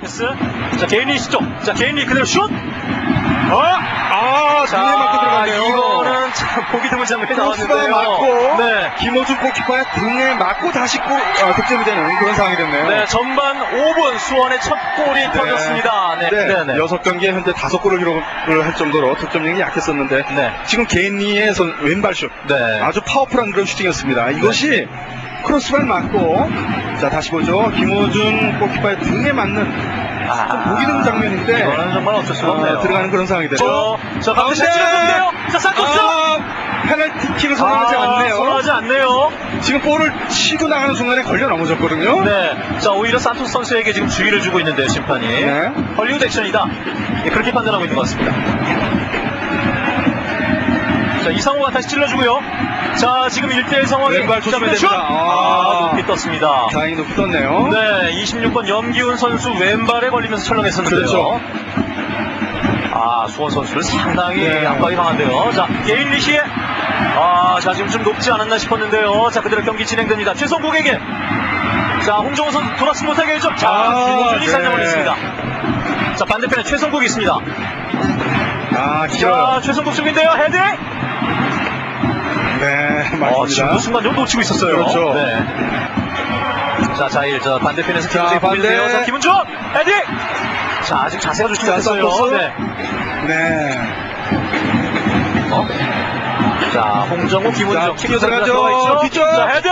패스. 자, 개인리 시쪽. 자, 개인리 그대로 슛! 어? 아, 자, 맞고 들어가네요. 이거는 참 보기 드문 장면이 나왔는데요. 맞고 네. 김호준 골키퍼의 등에 맞고 다시 골, 아, 득점이 되는 그런 상황이 됐네요. 네, 전반 5분 수원의 첫 골이 터졌습니다. 네, 네, 네, 네. 여섯 경기에 현재 다섯 골을 기록을 할 정도로 득점력이 약했었는데 네. 지금 개인리의 손 왼발 슛 네. 아주 파워풀한 그런 슈팅이었습니다. 이것이 크로스발 맞고 자 다시 보죠. 김호준 골키퍼의 등에 맞는 보기 드문 장면인데 이거는 정말 어쩔 수가 어, 없네요. 들어가는 그런 상황이 되죠. 저, 저 가운데 잘 찔렀는데요. 자, 산토스! 아, 페널티킥을 선언하지 않네요. 선언하지 않네요. 지금 볼을 치고 나가는 순간에 걸려 넘어졌거든요. 네. 자, 오히려 산토스 선수에게 지금 주의를 주고 있는데요, 심판이. 네. 헐리우드 액션이다. 예, 그렇게 판단하고 있는 것 같습니다. 자, 이상호가 다시 찔러주고요. 자, 지금 1대1 상황이. 왼발 자, 조심해야 슛! 됩니다. 아, 아. 높이 떴습니다. 다행히 높이 떴네요. 네, 26번 염기훈 선수 왼발에 걸리면서 철렁했었는데요. 그렇죠. 아, 수원 선수를 상당히 네. 압박이 강한데요. 자, 개인 리시에 아, 자, 지금 좀 높지 않았나 싶었는데요. 자, 그대로 경기 진행됩니다. 최성국에게 자, 홍정호 선수 돌아서 못하게 해줘. 자, 아, 김호준이 네. 살짝 올렸습니다. 자, 반대편에 최성국이 있습니다. 아, 길어요. 자, 최성국 쪽인데요. 헤드! 네, 어, 지금 맞습니다. 순간 놓치고 있었어요. 그렇죠. 네. 자, 자일, 저 반대편에서 자, 김은재 반대. 자, 김은준! 헤드! 자, 아직 자세가 좋지 자. 산토스. 네. 네. 어? 자, 홍정호, 김은정, 자, 킥 들어가죠. 들어가 있죠. 뒤쪽. 자, 헤드!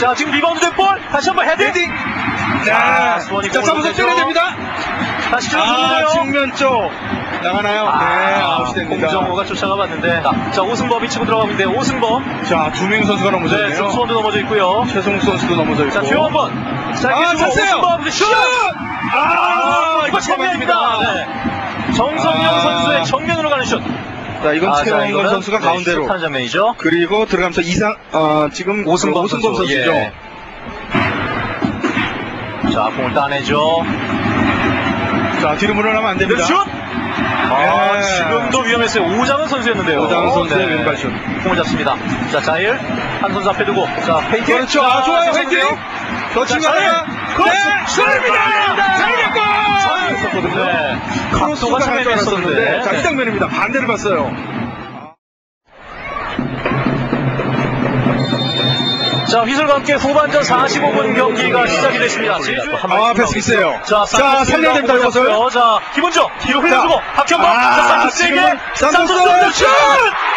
자, 지금 리바운드 된 볼. 다시 한번 헤드! 헤딩! 네. 아, 수원이 자, 사무소 보내죠. 때려야 됩니다. 다시 아, 찔러주는데요. 측면 쪽. 나가나요? 네, 아웃이 됩니다. 홍정호가 쫓아가 봤는데. 자, 오승범이 치고 들어가고 있는데, 오승범. 자, 두명 선수가 넘어져 네, 있네요. 지금 수원도 넘어져 있고요. 최성욱 선수도 넘어져 있고. 자, 최원번. 자, 아, 이게 찼어요. 오승범. 슛! 아, 이거 정면입니다. 네. 정성영 아. 선수의 정면으로 가는 슛. 자, 이건 아, 자, 최원건 이거는, 선수가 네, 가운데로. 슛하는 장면이죠. 그리고 들어가면서 이상, 어, 지금 오승범, 오승범 선수. 선수죠. 예. 자, 공을 따내죠. 자, 뒤로 물러나면 안 됩니다. 슛! 아, 네. 지금도 위험했어요. 오장은 선수였는데요. 오장은 선수의 네. 왼발 슛. 공을 잡습니다. 자, 자일. 한 선수 앞에 두고. 자, 페이팅. 그렇죠. 자, 아, 좋아요. 자, 친구하다가. 자일. 크로스! 네, 슛입니다! 자일의 골! 있었거든요. 네. 크로스가 줄 알았었는데. 자, 이 장면입니다. 반대를 봤어요. 자, 휘슬과 함께 후반전 45분 경기가 시작이 됐습니다. 제주의 한 아, 발 패스 있어요. 자, 자, 살려야 됩니다, 이것을. 자, 김은정 뒤로 흘려주고 박현범. 아, 자, 산토스에게 지금은 산토스 산토스 슛!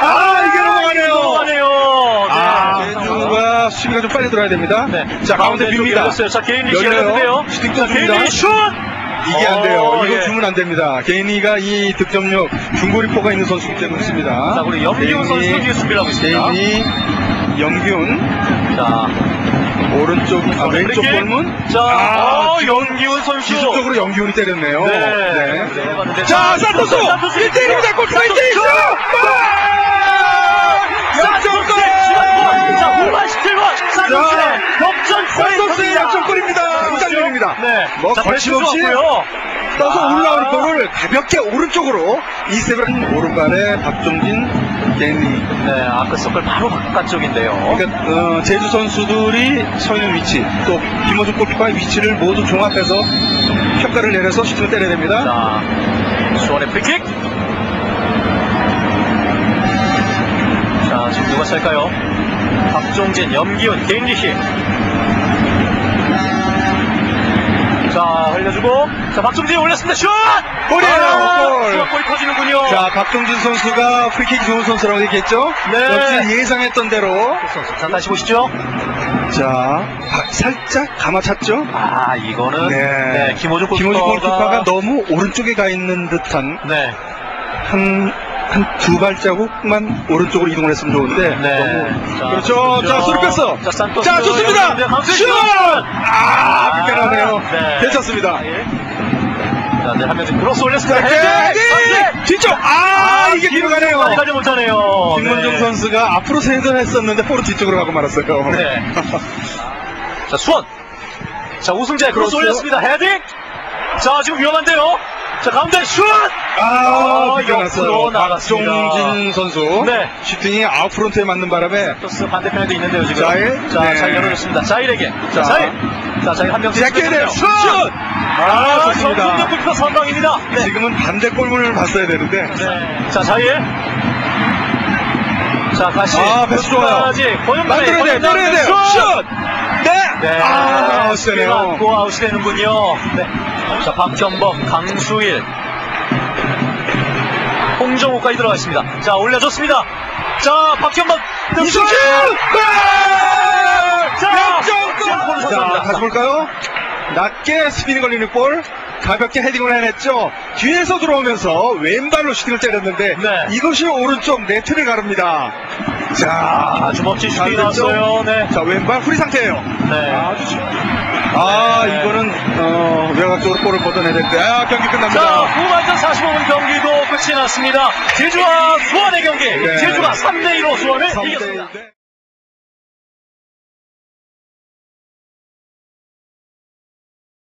아, 이게 넘어가네요. 넘어가네요. 아, 네. 제주가 수비가 좀 빨리 들어야 됩니다. 네. 자, 가운데 빕니다. 자, 개인 리시. 열렸는데요. 자. 개인 슛! 이게 안 돼요. 어, 이거 예. 주면 안 됩니다. 개인이가 이 득점력 중거리포가 있는 선수기 때문에 있습니다. 자, 우리 염기훈 선수도 뒤에 준비를 하고 있습니다. 개인이 염기훈 자, 오른쪽 아, 왼쪽. 골문 자, 아, 어, 염기훈 선수. 기술적으로 염기훈이 때렸네요. 네. 네. 네. 자, 산토스! 산토스 1대1입니다. 골 산토스! 1대1이죠! 산토스의 자, 후반 17분 산토스의 역전골이 산토스의. 역전골입니다. 이 장면입니다. 네. 뭐 자, 거침없이. 떠서 아. 올라오는 볼을 가볍게 오른쪽으로 이세브란 오른발에 박종진 개인이 네, 아크서클 바로 바깥쪽인데요. 그러니까 어, 제주 선수들이 서 있는 위치 또 김호준 골키퍼의 위치를 모두 종합해서 평가를 내려서 슈팅을 때려야 됩니다. 자, 수원의 프리킥. 자, 지금 누가 찰까요? 박종진, 염기훈, 개인리시. 자, 흘려주고. 자, 박종진 올렸습니다. 슛! 골이에요, 아, 골. 수원 골이 터지는군요. 자, 박종진 선수가 프리킥 좋은 선수라고 얘기했죠? 네. 역시 예상했던 대로 자, 다시 보시죠. 자, 바- 살짝 감아찼죠? 아, 이거는. 네. 네, 김호준 골키퍼가. 김호준 골키퍼가 너무 오른쪽에 가 있는 듯한 네. 한, 한 두 발자국만 오른쪽으로 이동을 했으면 좋은데. 네. 너무. 자, 그렇죠. 자, 소리 뺐어. 자, 산토스. 자, 좋습니다. 네, 슛! 아, 불편하네요. 네. 괜찮습니다. 자, 네, 한명 크로스 올렸습니다. 자, 헤딩! 헤딩! 뒤쪽! 아, 이게 뒤로 가네요. 가지 못하네요. 김문정 네. 선수가 앞으로 세전했었는데 볼은 뒤쪽으로 가고 말았어요. 네. 자, 수원. 자, 우승재 크로스 그렇죠. 올렸습니다. 헤딩! 자, 지금 위험한데요. 자, 가운데 슛! 아, 어, 밀려났어요. 옆으로 나갔습니다. 박종진 선수. 네. 슈팅이 아웃프론트에 맞는 바람에 토스 반대편에도 있는데요, 지금. 자일. 자, 네. 잘 열어줬습니다. 자일에게. 자, 자, 자일. 자, 저희 한 명씩 제끼네요. 슛! 아, 아, 좋습니다. 전국력 선방입니다. 네. 지금은 반대 골문을 봤어야 되는데. 네. 자, 자일. 자, 다시. 아, 패스 좋아요. 권영만의 만들어야 돼요. 때려야 돼요. 슛! 네! 네. 아, 아웃되네요. 맞고 아웃이 되는군요. 네. 자, 박현범, 강수일. 홍정호까지 들어갔습니다. 자, 올려줬습니다. 자, 박현범. 이승진! 자, 자, 자, 자, 다시 볼까요? 낮게 스피닝 걸리는 볼, 가볍게 헤딩을 해냈죠. 뒤에서 들어오면서 왼발로 슈팅을 때렸는데 네. 이것이 오른쪽 네트를 가릅니다. 자, 아, 슈팅이 잘 됐죠? 나왔어요. 네. 자 왼발 후리 상태예요. 네. 아주 좋- 아 네. 이거는 어, 외곽쪽으로 볼을 걷어내야 되는데 아 경기 자, 끝납니다. 후반전 45분 경기도 끝이 났습니다. 제주와 수원의 경기. 네. 제주가 3대 2로 수원을 3대 이겼습니다. 1.